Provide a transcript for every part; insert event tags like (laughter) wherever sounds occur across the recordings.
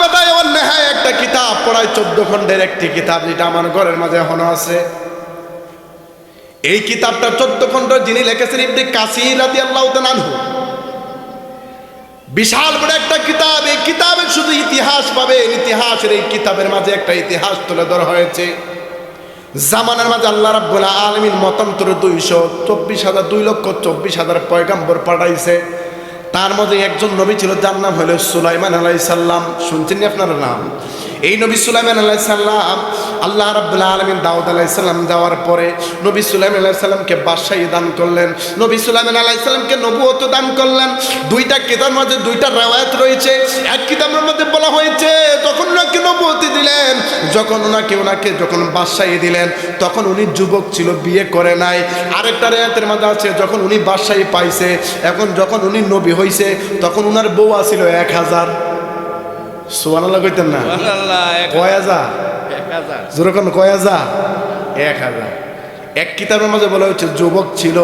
বেদায় ও নেহায় একটা কিতাব পড়ায় চোদ্দ খণ্ডের একটি কিতাব, যেটা আমার ঘরের মাঝে এখনও আছে। এই কিতাবটা চোদ্দ খণ্ড যিনি কাসির আনহু। বিশাল বড় একটা কিতাব, এই কিতাবের শুধু ইতিহাস পাবে ইতিহাসের এই কিতাবের মাঝে একটা ইতিহাস তুলে ধরা হয়েছে। জামানার মাঝে আল্লাহ রাব্বুল আলামিন মতান্তরে দুইশো চব্বিশ হাজার, দুই লক্ষ চব্বিশ হাজার পয়গাম্বর পাঠাইছে। তার মধ্যে একজন নবী ছিল যার নাম হলো সুলাইমান আলাইসাল্লাম শুনছেন আপনার নাম? এই নবী সুলাইমান আলাই সাল্লাম আল্লাহ রাব্বুল আলামিন দাউদ আলাই সাল্লাম যাওয়ার পরে নবী সুলাইমান আলাই সাল্লামকে বাদশাহী দান করলেন। নবী সুলাইমান আলাই সাল্লামকে নবুয়ত দান করলেন। দুইটা কিতাবের মধ্যে দুইটা রেওয়ায়ত রয়েছে। এক কিতাবের মধ্যে বলা হয়েছে, যখন ওনাকে নবুয়তি দিলেন, যখন ওনাকে ওনাকে যখন বাদশাহী দিলেন, তখন উনি যুবক ছিল, বিয়ে করে নাই। আরেকটা রেয়াতের মধ্যে আছে, যখন উনি বাদশাহী পাইছে, এখন যখন উনি নবী হইছে, তখন উনার বউ আছিল এক হাজার। সুবানাল্লাহ কইতেন না? এক কয় হাজার। এক যেরকম কয় হাজার? এক হাজার। এক কিতাবের মাঝে বলা হচ্ছে যুবক ছিল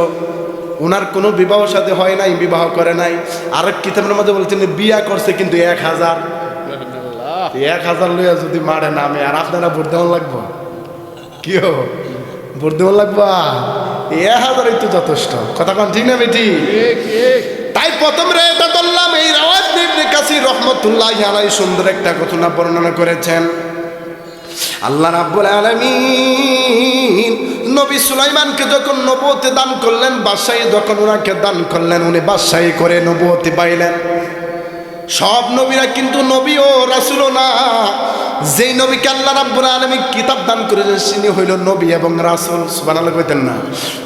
ওনার কোনো বিবাহ সাথে হয় নাই বিবাহ করে নাই। আরেক কিতাবের মধ্যে বলছেন বিয়া করছে কিন্তু এক হাজার। এক হাজার লইয়া যদি মারে নামে আর আপনারা ভোট দেওয়ান লাগবো? কি ভোট দেওয়ান লাগবা? এক হাজারই তো যথেষ্ট। কথা কন ঠিক না বেটি? তাই প্রথম রে এটা বললাম এই রাওয়াত ইবনে কাসির রহমতুল্লাহ আলাই সুন্দর একটা ঘটনা বর্ণনা করেছেন। আল্লাহ রাব্বুল আলামিন নবী সুলাইমানকে যখন নবুয়তি দান করলেন, বাদশাহী যখন ওনাকে দান করলেন, উনি বাদশাহী করে নবুয়তি পাইলেন। সব নবীরা কিন্তু নবী ও রাসুলও না। যেই নবীকে আল্লাহ রাব্বুল আলামিন কিতাব দান করেছেন তিনি হইল নবী এবং রাসূল। সুবহানাল্লাহ কইতেন না।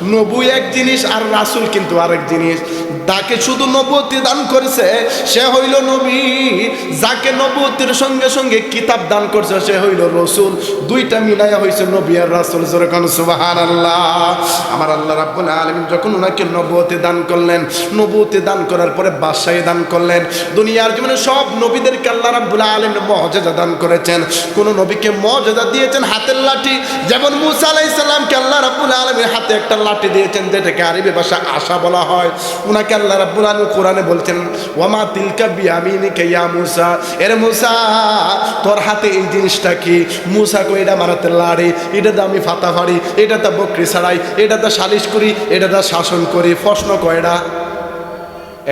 নবী এক জিনিস আর রাসূল কিন্তু আরেক জিনিস। তাকে শুধু নবুয়তি দান করেছে, সে হইল নবী। যাকে নবুয়তির সঙ্গে সঙ্গে কিতাব দান করছে, সে হইল রসুল। দুইটা মিলাইয়া হয়েছে নবী আর রাসূল যেরকম সুবহানাল্লাহ। আমার আল্লাহ রাব্বুল আলামিন যখন ওনাকে নবুয়তি দান করলেন, নবুয়তি দান করার পরে বাদশাহী দান করলেন। দুনিয়ার জীবনে সব নবীদেরকে আল্লাহ রাব্বুল আলামিন মর্যাদা দান করেছেন। কোন নবীকে মর্যাদা দিয়েছেন হাতের লাঠি। যেমন মুসা আলাইহিস সালামকে আল্লাহ রাব্বুল আলামিন হাতে একটা লাঠি দিয়েছেন, যেটাকে আরবি ভাষা আশা বলা হয়। উনাকে আল্লাহ রাব্বুল আলামিন কোরআনে বলছেন, ওয়ামা তিলকা বিয়ামিনিকা ইয়া মুসা। এর মুসা, তোর হাতে এই জিনিসটা কি? মুসা কই এটা মারাতে লাড়ি, এটা তো আমি ফাতা ফাড়ি, এটা তো বকরি ছাড়াই, এটা তো সালিশ করি, এটা তো শাসন করি। প্রশ্ন কয়টা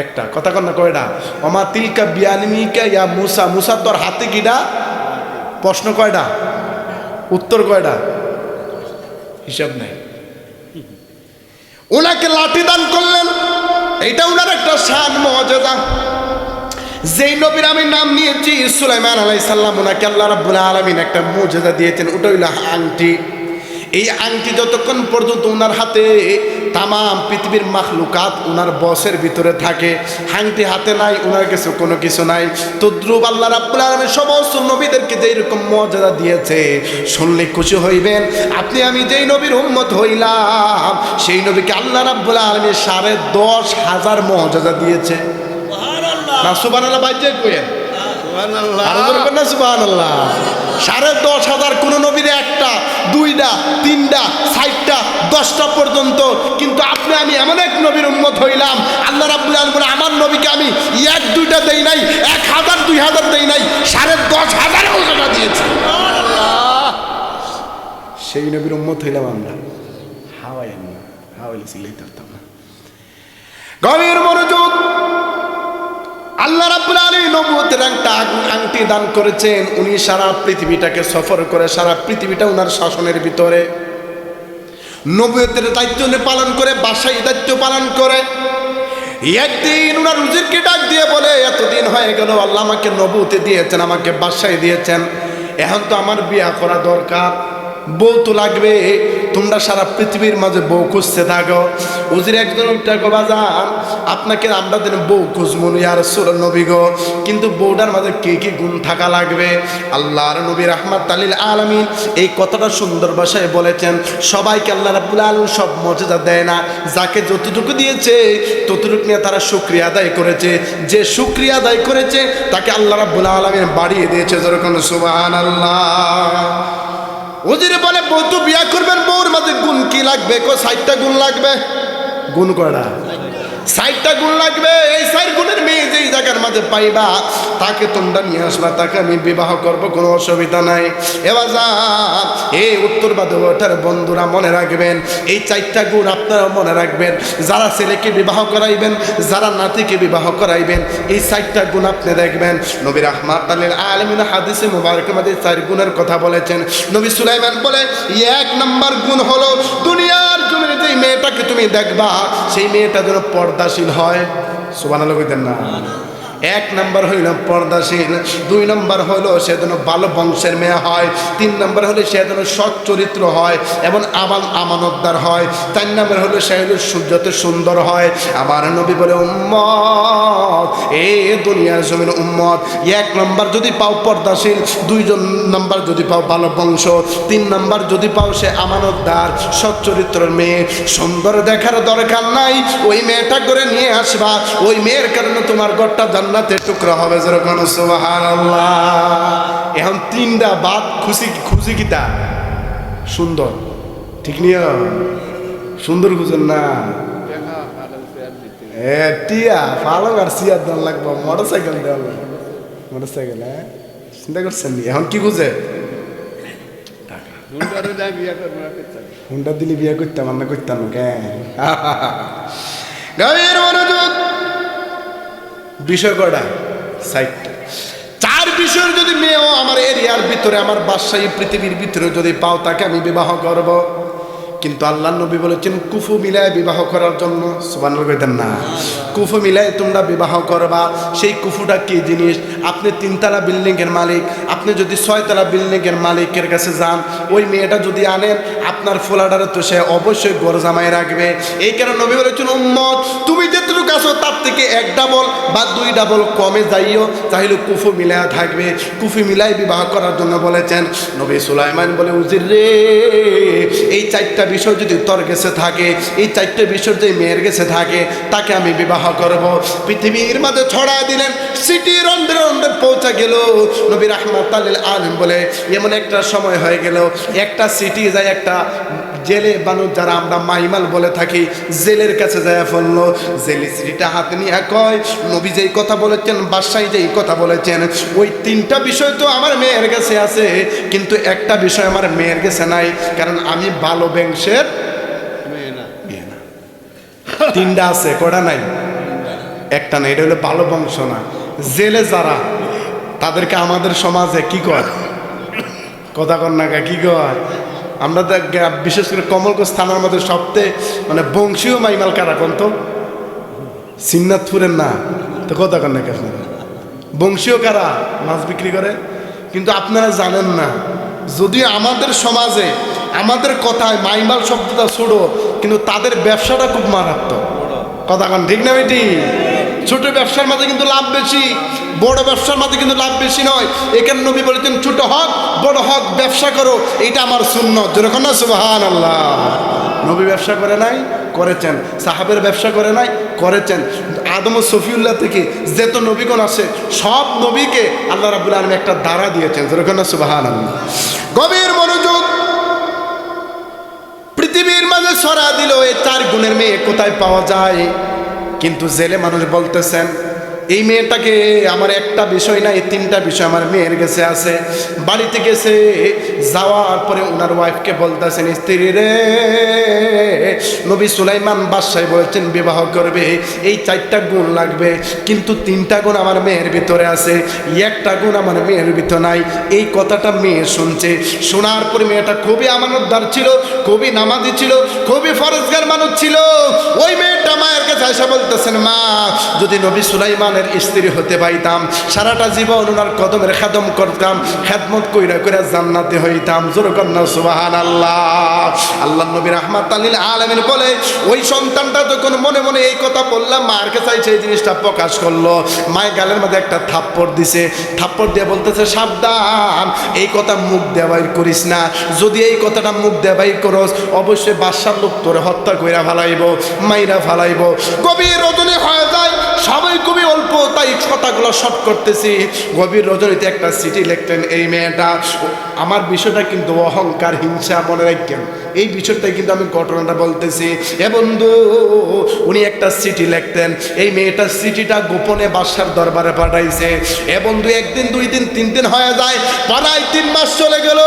একটা। কথা কন না কয়টা অমা তিলকা বিয়ানিমিকা ইয়া মুসা। মুসা, তোর হাতে কিডা? প্রশ্ন কয়টা? উত্তর কয়টা? হিসাব নেই। ওনাকে লাঠি দান করলেন। এটা ওনার একটা শান, মর্যাদা। যেই নবীর আমি নাম নিয়েছি, সুলাইমান আলাই সাল্লাম ওনাকে আল্লাহ রাব্বুল আলামিন একটা মর্যাদা দিয়েছেন। ওটা হইল আংটি। এই আংটি যতক্ষণ পর্যন্ত ওনার হাতে তামাম পৃথিবীর মাখলুকাত ওনার বসের ভিতরে থাকে। হাংটি হাতে নাই ওনার কাছে কোনো কিছু নাই। তদ্রুপ আল্লাহ রাব্বুল আলামিন সমস্ত নবীদেরকে যেই রকম মর্যাদা দিয়েছে শুনলে খুশি হইবেন আপনি আমি যেই নবীর উম্মত হইলাম সেই নবীকে আল্লাহ রাব্বুল আলামিন সাড়ে দশ হাজার মর্যাদা দিয়েছে। না সুবহানাল্লাহ বাইজে কইেন সুবহানাল্লাহ। সাড়ে দশ হাজার কোন নবীর একটা দুইটা তিনটা ষাটটা দশটা পর্যন্ত। কিন্তু আপনি আমি এমন এক নবীর উম্মত হইলাম আল্লাহ রাব্বুল আলামিন বলে, আমার নবীকে আমি এক দুইটা দেই নাই এক হাজার দুই হাজার দেই নাই সাড়ে দশ হাজার মর্যাদা দিয়েছি। সেই নবীর উম্মত হইলাম আমরা। হাওয়াই না হাওয়াইলে সিলেই পারতাম না। গভীর মনোযোগ আল্লাহ রাব্বুল আলামিন নবুয়তের একটা আংটি দান করেছেন। উনি সারা পৃথিবীটাকে সফর করে, সারা পৃথিবীটা ওনার শাসনের ভিতরে। নবুয়তের দায়িত্ব উনি পালন করে, বাসায় দায়িত্ব পালন করে। একদিন ওনার উজিরকে ডাক দিয়ে বলে, এতদিন হয়ে গেল, আল্লাহ আমাকে নবুতে দিয়েছেন, আমাকে বাসায় দিয়েছেন। এখন তো আমার বিয়া করা দরকার। বউ তো লাগবে তোমরা সারা পৃথিবীর মাঝে বউ খুঁজতে থাকো। উজির একজন আপনাকে আমরা দিন বউ খুঁজমুন ইয়ার সুর নবী গো। কিন্তু বউটার মাঝে কে কি গুণ থাকা লাগবে? আল্লাহ আল্লাহর নবী রহমাত তালিল আলামিন এই কথাটা সুন্দর ভাষায় বলেছেন। সবাইকে আল্লাহ রাব্বুল আলামিন সব মর্যাদা দেয় না। যাকে যতটুকু দিয়েছে, ততটুকু নিয়ে তারা শুক্রিয়া আদায় করেছে। যে শুক্রিয়া আদায় করেছে, তাকে আল্লাহ রাব্বুল আলামিন বাড়িয়ে দিয়েছে যেরকম সুবহানাল্লাহ। ওজিরে বলে, বউ তো বিয়া করবেন, বউর মাঝে গুণ কি লাগবে? কো ষাটটা গুণ লাগবে? গুণ করা ষাটটা গুণ লাগবে, এই ষাট গুণের মেয়ে যেই জায়গার মাঝে পাইবা, তাকে তোমরা নিয়ে আসবা, তাকে আমি বিবাহ করব, কোনো অসুবিধা নাই। এবার যা, এই উত্তরবাদী ওঠার বন্ধুরা মনে রাখবেন, এই চারটা গুণ আপনারা মনে রাখবেন, যারা ছেলেকে বিবাহ করাইবেন, যারা নাতিকে বিবাহ করাইবেন, এই চারটা গুণ আপনি দেখবেন। নবী রহমাত আলমিন হাদিসে মুবারক মাদের চার গুণের কথা বলেছেন। নবী সুলাইমান বলে, এক নম্বর গুণ হলো দুনিয়ার যে মেয়েটাকে তুমি দেখবা সেই মেয়েটা যেন পর্দাশীল হয়। সুবান কইতেন না। এক নম্বর হইল পর্দাশীল দুই নম্বর হলো সে যেন ভালো বংশের মেয়ে হয়, তিন নম্বর হলে সে যেন সৎ চরিত্র হয় এবং আমান আমানতদার হয়, চার নম্বর হলো সে হলো সূর্যতে সুন্দর হয়। আমার নবী বলে, উম্মত, এ দুনিয়ার জমিন উম্মত। এক নম্বর যদি পাও পর্দাশীল দুইজন নম্বর যদি পাও ভালো বংশ, তিন নম্বর যদি পাও সে আমানতদার, সৎ চরিত্রের মেয়ে। সুন্দর দেখার দরকার নাই, ওই মেয়েটা করে নিয়ে আসবা। ওই মেয়ের কারণে তোমার ঘরটা জান্নাতের টুকরা হবে যেরকম এখন তিনটা বাদ খুশি খুশি কিতা? সুন্দর। ঠিক নিয়ে সুন্দর খুঁজেন না। এ, টিয়া, পালং আর সিয়ার দাম লাগবো। মোটর সাইকেল দেওয়া লাগবে মোটর সাইকেল হ্যাঁ? চিন্তা করছেন? এখন কি খুঁজে? হুন্ডা দিলে বিয়ে করতাম আমরা করতাম, কেন? (laughs) গাভীর মনোযোগ বিষয় কটা সাইটটা চার বিষয়ের যদি মেয়েও আমার এরিয়ার ভিতরে, আমার বাসায় পৃথিবীর ভিতরে যদি পাও, তাকে আমি বিবাহ করব। কিন্তু আল্লাহ নবী বলেছেন, কুফু মিলায় বিবাহ করার জন্য। সুবান কইতেন না। কুফু মিলায় তোমরা বিবাহ করবা। সেই কুফুটা কি জিনিস? আপনি তিনতলা বিল্ডিংয়ের মালিক। আপনি যদি ছয়তলা বিল্ডিংয়ের মালিকের কাছে যান, ওই মেয়েটা যদি আনেন আপনার ফোলাডারে তো সে অবশ্যই গড় জামাই রাখবে। এই কারণে নবী বলেছেন, উম্মত, তুমি যেটুকু আছো তার থেকে এক ডাবল বা দুই ডাবল কমে যাইও। তাহলে কুফু মিলায় থাকবে। কুফি মিলাই বিবাহ করার জন্য বলেছেন, নবী সুলাইমান বলে, উজির রে, এই চারটা বিষয় যদি তোর গেছে থাকে, এই চারটে বিষয় যদি মেয়ের গেছে থাকে, তাকে আমি বিবাহ করব। পৃথিবীর মাঝে ছড়া দিলেন সিটি রন্ধ্রে রন্ধ্রে পৌঁছে গেল। নবীর আহমদ তালিল আলম বলে, এমন একটা সময় হয়ে গেল, একটা সিটি যায় একটা জেলে বানু যারা আমরা মাইমাল বলে থাকি জেলের কাছে যায় ফেলল। জেলে সিটিটা হাত নিয়ে কয় নবী যেই কথা বলেছেন বাদশাহী যেই কথা বলেছেন ওই তিনটা বিষয় তো আমার মেয়ের কাছে আছে। কিন্তু একটা বিষয় আমার মেয়ের কাছে নাই কারণ আমি ভালো বংশের মেয়ে না। মেয়ে না। তিনটা আছে কটা নাই? একটা নাই এটা হলো ভালো বংশ না। জেলে যারা তাদেরকে আমাদের সমাজে কি কয়? কথা কর না কি কয়? আমরা তো বিশেষ করে কমলগঞ্জ থানার মধ্যে সবচেয়ে মানে বংশীয় মাইমাল কারা কোন তো? সিন্নাথপুরের না। তো কথা কর না কি আপনারা? বংশীয় কারা মাছ বিক্রি করে? কিন্তু আপনারা জানেন না। যদিও আমাদের সমাজে আমাদের কথায় মাইমাল শব্দটা ছোড়ো কিন্তু তাদের ব্যবসাটা খুব মারাত্মক। কথা কন, ঠিক না বেটি? ছোট ব্যবসার মাঝে কিন্তু লাভ বেশি, বড় ব্যবসার মাঝে কিন্তু লাভ বেশি নয়। এখানে নবী বলেছেন, ছোট হক, বড় হক ব্যবসা করো, এটা আমার শূন্য যেরকম না সুবাহান আল্লাহ নবী ব্যবসা করে নাই, করেছেন। সাহাবের ব্যবসা করে নাই, করেছেন। আদম সফিউল্লাহ থেকে যেত নবীগণ আসে, সব নবীকে আল্লাহ রাবুল আলম একটা দ্বারা দিয়েছেন। যেরকম না সুবাহান আল্লাহ গভীর মনোযোগ, পৃথিবীর মাঝে সরা দিল, এই চার গুণের মেয়ে কোথায় পাওয়া যায়? কিন্তু জেলে মানুষ বলতেছেন, এই মেয়েটাকে আমার একটা বিষয় না, এই তিনটা বিষয় আমার মেয়ের কাছে আছে। বাড়িতে গেছে, যাওয়ার পরে ওনার ওয়াইফকে বলতেছেন, স্ত্রী রে, নবী সুলাইমান বাদশাহ বলছেন, বিবাহ করবে, এই চারটা গুণ লাগবে। কিন্তু তিনটা গুণ আমার মেয়ের ভিতরে আছে, একটা গুণ আমার মেয়ের ভিতর নাই। এই কথাটা মেয়ে শুনছে। শোনার পরে মেয়েটা খুবই আমানতদার ছিল খুবই নামাজি ছিল খুবই ফরজগার মানুষ ছিল। ওই মেয়েটা মায়ের কাছে এসে বলতেছেন, মা, যদি নবী সুলাইমানের স্ত্রী হতে পাইতাম, সারাটা জীবন ওনার কদমের খাদম করতাম, খেদমত কইরা কইরা জান্নাতে হইতাম। জোর কন্যা সুবাহান আল্লাহ আল্লাহ নবী রহমাত আলীল আলমিন বলে, ওই সন্তানটা যখন মনে মনে এই কথা বললাম মার কাছে সেই জিনিসটা প্রকাশ করল। মায়ের গালের মধ্যে একটা থাপ্পড় দিছে। থাপ্পড় দিয়ে বলতেছে, সাবধান, এই কথা মুখ দেওয়াই করিস না। যদি এই কথাটা মুখ দেওয়াই করস অবশ্যই বাদশাহ লোক তোরে হত্যা কইরা ফালাইব মাইরা ফালাইব। কবি রজনী হয়ে যায় সবাই খুবই অল্প, তাই কথাগুলো শর্ট করতেছি। গভীর রজনীতে একটা সিটি লিখতেন এই মেয়েটা, আমার বিষয়টা কিন্তু অহংকার, হিংসা মনে রাখেন এই বিষয়টাই কিন্তু আমি ঘটনাটা বলতেছি। এ বন্ধু, উনি একটা সিটি লিখতেন, এই মেয়েটার সিটিটা গোপনে বাসার দরবারে পাঠাইছে। এ বন্ধু, একদিন, দুই দিন, তিন দিন হয়ে যায় পাড়ায় তিন মাস চলে গেল।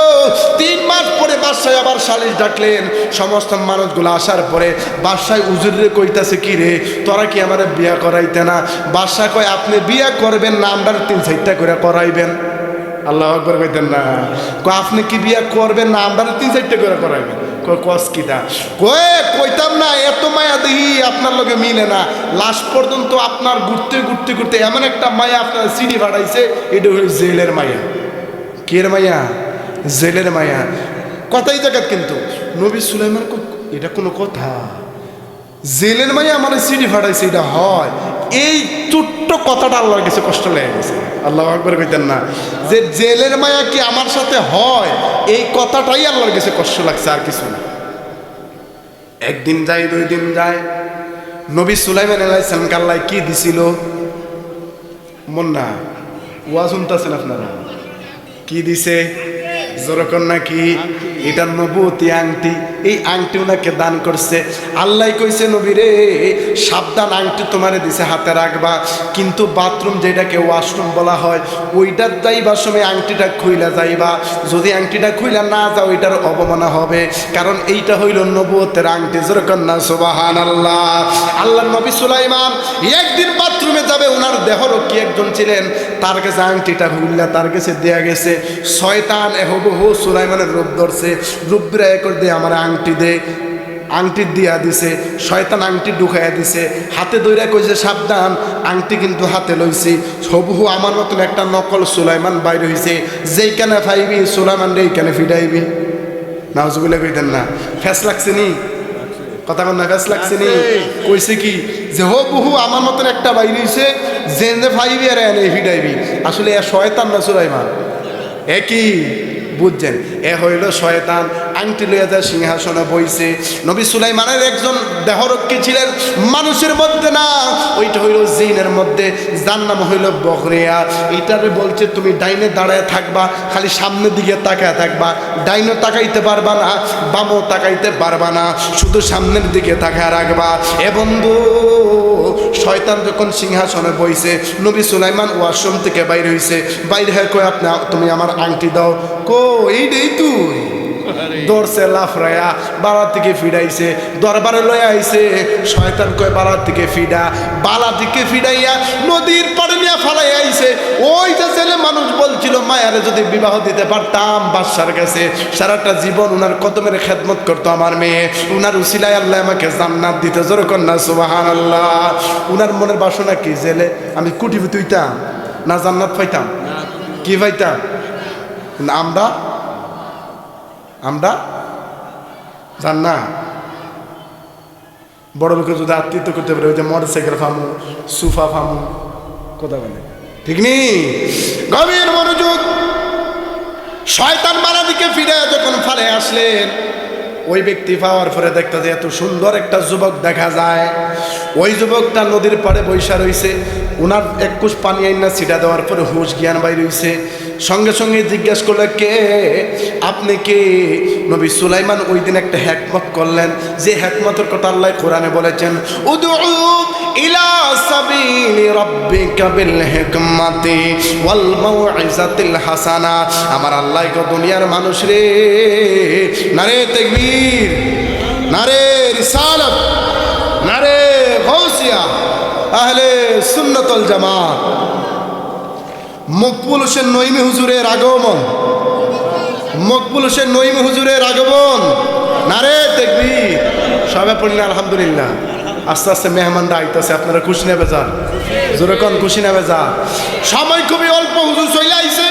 তিন মাস পরে বাসায় আবার সালিশ ডাকলেন। সমস্ত মানুষগুলো আসার পরে বাসায় উজুরে কইতাছে, কি রে, তোরা কি আমার বিয়া করাইতে না। বাসা কয়, আপনি বিয়া করবেন না আমরা তিন চারটা করে করাইবেন। আল্লাহ আকবর কইতেন না। কয়, আপনি কি বিয়া করবেন না আমরা তিন চারটা করে করাইবেন? এত মায়া আপনার মিলে না। লাস্ট পর্যন্ত আপনার ঘুরতে ঘুরতে ঘুরতে এমন একটা মায়া আপনার এটা হলো জেলের মায়া। মায়া? জেলের মায়া। কথাই কিন্তু, নবী সুলাইমান এটা কোনো কথা। জেলের মায়া আমার সিডি ফাটাইছে এটা হয়। এই ছোট্ট কথাটা আল্লাহর কাছে কষ্ট লেগে গেছে। আল্লাহ একবার কইতেন না, যে জেলের মায়া কি আমার সাথে হয়? এই কথাটাই আল্লাহর কাছে কষ্ট লাগছে আর কিছু না। একদিন যায়, দুই দিন যায়, নবী সুলাইমান আলাইসালামকে আল্লাহ কি দিছিল? মন না ওয়া শুনতেছেন আপনারা? কি দিছে? যেরকম নাকি এটা নবতী আংটি। এই আংটি ওনাকে দান করছে। আল্লাহ কইছে নবীরে সাবধান আংটি তোমারে দিছে হাতে রাখবা। কিন্তু বাথরুম যেটাকে ওয়াশরুম বলা হয়, ওইটার যাইবার সময় আংটিটা খুইলা যাইবা। যদি আংটিটা খুইলা না যাও ওইটার অবমানা হবে। কারণ এইটা হইল নবতের আংটি। যেরকম না সোবাহান আল্লাহ আল্লাহ নবী সুলাইমান একদিন বাথরুমে যাবে ওনার দেহরক্ষী একজন ছিলেন, তার কাছে আংটিটা হুল্লা তার কাছে দেয়া গেছে, শয়তান এহবহু সুলাইমানের রূপ ধরছে রূপ বিরায় করে দিয়ে আমার আংটি দে। আংটি দিয়া দিছে, শয়তান আংটি ঢুকাইয়া দিছে, হাতে দইরা কইছে, সাবধান, আংটি কিন্তু হাতে লইছি। হবহু আমার মতন একটা নকল সুলাইমান বাইর হইছে, যেইখানে ফাইবি, সুলাইমান এইখানে ফিডাইবি নাউজুবিল্লাহ কইতেন না। ফ্যাস লাগছে নি? কথা কন না ফ্যাস লাগছে নি? কইছে কি যে হো বহু আমার মতন একটা বাইরে হইছে যে ফাইবি আর এনে ফিডাইবি আসলে এ শয়তান না সুরাইমান একই বুঝছেন? এ হইল শয়তান। আংটি লইয়া যায় সিংহাসনে বইছে। নবী সুলাইমানের একজন দেহরক্ষী ছিলেন, মানুষের মধ্যে না, ওইটা হইল জিনের মধ্যে, যার নাম হইল বকরিয়া এইটারে বলছে, তুমি ডাইনে দাঁড়ায় থাকবা, খালি সামনের দিকে তাকায় থাকবা। ডাইনও তাকাইতে পারবা না, বামও তাকাইতে পারবা না। শুধু সামনের দিকে তাকায় রাখবা। এ বন্ধু শয়তান যখন সিংহাসনে বইছে, নবী সুলাইমান ওয়াশরুম থেকে বাইরে হইছে, বাইরে হয়ে কয়ে আপনি, তুমি আমার আংটি দাও। কো এইটাই তুই? দৌড়ছে লাফরায়া বালার থেকে ফিরাইছে দরবারে লয়ে আইছে। শয়তান কয় বালার থেকে ফিডা বালা থেকে ফিডাইয়া নদীর পাড়ে নিয়ে ফালাই আইছে। ওই যে ছেলে মানুষ বলছিল মায়ারে যদি বিবাহ দিতে পারতাম বাদশার কাছে। সারাটা জীবন উনার কদমের খেদমত করতো আমার মেয়ে। উনার উসিলাই আল্লাহ আমাকে জান্নাত দিতে জোর কন্যা সুবাহান আল্লাহ উনার মনের বাসনা কি? জেলে আমি কুটি তুইতাম না জান্নাত পাইতাম? কি পাইতাম? আমরা আমরা জান না। বড় লোকের যদি আত্মীয়তা করতে পারে, ওই যে মোটর সাইকেল ফামু, সুফা ফামু, কথা বলে। ঠিক নি? গভীর মনোযোগ। শয়তান মারা দিকে ফিরে যখন ফালে আসলেন, ওই ব্যক্তি পাওয়ার পরে দেখতে যে এত সুন্দর একটা যুবক দেখা যায়। ওই যুবকটা নদীর পাড়ে বৈশা রইছে। ওনার এক কুশ পানি আইনা ছিটা দেওয়ার পরে হুশ জ্ঞান বাই রইছে সঙ্গে সঙ্গে জিজ্ঞেস করলে, কে? আপনি কে? নবী সুলাইমান ওই দিন একটা হ্যাকমত করলেন যে হ্যাকমতের কথা আল্লাহ কোরআনে বলেছেন ইলা হাসানা। আমার আল্লাহ দুনিয়ার মানুষ রে, নারে তাকবীর, নারে রিসালাত, নারে গৌসিয়া আহলে সুন্নতুল জামাত। মকবুল হোসেন নইমি হুজুরের আগমন। মকবুল হোসেন নইমি হুজুরের আগমন। নারে দেখবি সবে পড়লেন, আলহামদুলিল্লাহ। আস্তে আস্তে মেহমানরা আইতেছে, আপনারা খুশি নেবে যান যেরকম খুশি নেবে যান সময় খুবই অল্প, হুজুর চলে আইছে।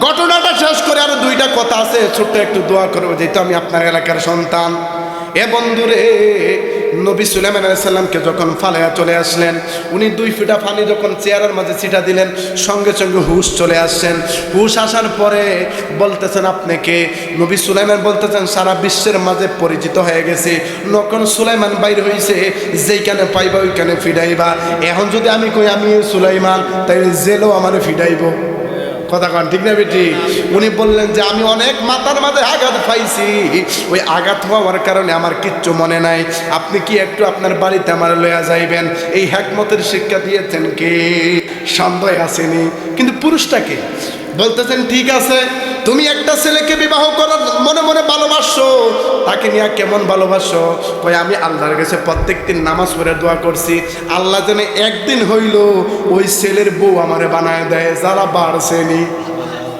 ঘটনাটা শেষ করে আরও দুইটা কথা আছে, ছোট্ট একটু দোয়া করব, যেহেতু আমি আপনার এলাকার সন্তান। এ বন্ধুরে, নবী সুলাইমান আলাইসাল্লামকে যখন ফালাইয়া চলে আসলেন, উনি দুই ফিটা পানি যখন চেয়ারের মাঝে ছিটা দিলেন, সঙ্গে সঙ্গে হুশ চলে আসছেন। হুশ আসার পরে বলতেছেন আপনাকে নবী সুলাইমান বলতেছেন, সারা বিশ্বের মাঝে পরিচিত হয়ে গেছে। নখন সুলাইমান বাইর হয়েছে যেইখানে পাইবা ওইখানে ফিডাইবা এখন যদি আমি কই আমি সুলাইমান তাই জেলও আমার ফিডাইব কথা কন, ঠিক না বেটি? উনি বললেন যে, আমি অনেক মাথার মাঝে আঘাত পাইছি। ওই আঘাত হওয়ার কারণে আমার কিচ্ছু মনে নাই। আপনি কি একটু আপনার বাড়িতে আমার লয়া যাইবেন? এই হ্যাকমতের শিক্ষা দিয়েছেন কে? সন্দেহ আসেনি। কিন্তু পুরুষটাকে বলতেছেন, ঠিক আছে তুমি একটা ছেলেকে বিবাহ করার মনে মনে ভালোবাসো, তাকে নিয়ে কেমন ভালোবাসো? কই আমি আল্লাহর কাছে প্রত্যেক দিন নামাজ পড়ে দোয়া করছি, আল্লাহ যেন একদিন হইল ওই ছেলের বউ আমারে বানায় দেয়, যারা বাড়ছেনি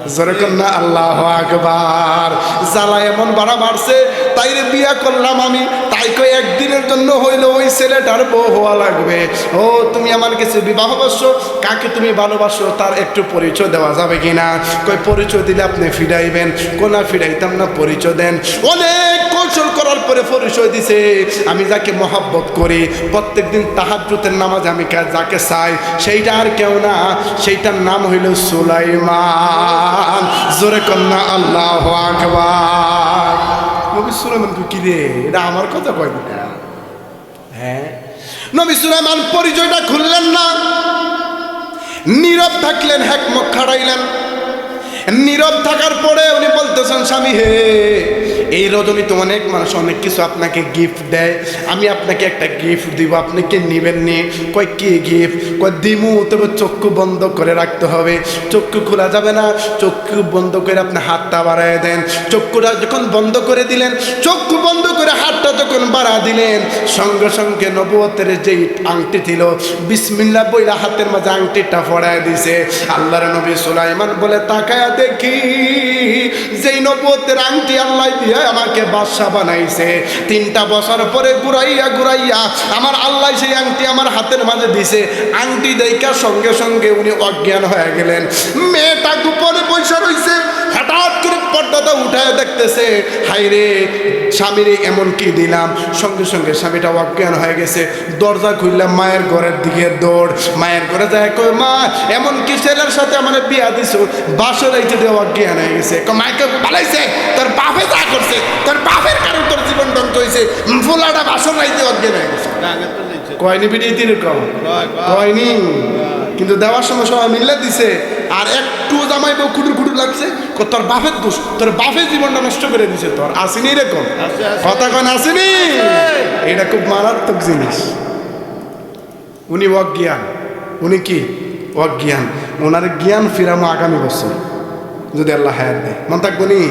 না আল্লাহ আকবার। জ্বালা এমন বাড়া বাড়ছে তাই বিয়া করলাম আমি। তাই কই একদিনের জন্য হইল ওই ছেলেটার বউ হওয়া লাগবে। ও, তুমি আমার কাছে বিবাহ বসছো কাকে তুমি ভালোবাসো তার একটু পরিচয় দেওয়া যাবে কিনা? কই পরিচয় দিলে আপনি ফিরাইবেন কোনা ফিরাইতাম না পরিচয় দেন। অনেক করার পরে পরিচয় দিছে, আমি যাকে মহাব্বত করি প্রত্যেক প্রত্যেকদিন তাহাজ্জুতের নামাজ আমি যাকে চাই, সেইটা আর কেউ না। সেইটার নাম হইল সুলাইমান। জোরে কন্যা, আল্লাহ আকবার। নবী সুলাইমান কি রে? এটা আমার কথা কয় না? হ্যাঁ। নবী সুলাইমান পরিচয়টা খুললেন না। নীরব থাকলেন হ্যাকমত খাড়াইলেন নীরব থাকার পরে উনি বলতেছেন, স্বামী হে এই রজনীতে অনেক মানুষ, অনেক কিছু আপনাকে গিফট দেয়। আমি আপনাকে একটা গিফট দিব, আপনি কি নিবেন নি? কয় কি গিফট কয় দিমু, তবে চক্ষু বন্ধ করে রাখতে হবে। চক্ষু খোলা যাবে না, চক্ষু বন্ধ করে আপনি হাতটা বাড়ায় দেন। চক্ষুটা যখন বন্ধ করে দিলেন, চক্ষু বন্ধ করে হাতটা যখন বাড়া দিলেন, সঙ্গে সঙ্গে নবুয়তের যেই আংটি ছিল বিসমিল্লা বইলা হাতের মাঝে আংটিটা ফড়ায় দিছে। আল্লাহর নবী সুলাইমান বলে, তাকায়া দেখি, যেই নবুয়তের আংটি আল্লাহ দিয়ে আমাকে বাদশা বানাইছে। তিনটা বছর পরে ঘুরাইয়া ঘুরাইয়া আমার আল্লাহ সেই আংটি আমার হাতের মাঝে দিছে। আংটি দেখার সঙ্গে সঙ্গে উনি অজ্ঞান হয়ে গেলেন। মেয়েটা গোপনে পয়সা রয়েছে হঠাৎ করে পর্দাটা উঠায় দেখতেছে হাই রে স্বামীরে এমন কি দিলাম? সঙ্গে সঙ্গে স্বামীটা অজ্ঞান হয়ে গেছে। দরজা খুললাম মায়ের ঘরের দিকে দৌড়। মায়ের ঘরে যায় কই মা এমন কি ছেলের সাথে আমার বিয়া দিছ? বাসর এই দিয়ে অজ্ঞান হয়ে গেছে। কই, মাইকে বালাইছে তোর বাপে যা করছে তোর বাপের কারণ তোর জীবন ধ্বংস হয়েছে ফুলাটা বাসর রাইতে অজ্ঞান হয়ে গেছে। কয়নি বিড়ি কয়, কয়। কয়নি? কিন্তু দেওয়ার সময় সবাই মিললে দিছে। আর একটু জামাই বউ কুটুর কুটুর লাগছে তোর বাপের দোষ তোর বাপের জীবনটা নষ্ট করে দিছে তোর। আসেনি এরকম। কথা কন আসেনি? এটা খুব মারাত্মক জিনিস। উনি অজ্ঞান। উনি কি? অজ্ঞান। ওনার জ্ঞান ফিরামো আগামী বছর। যদি আল্লাহ হায়াত দেয়। মন থাকব নি?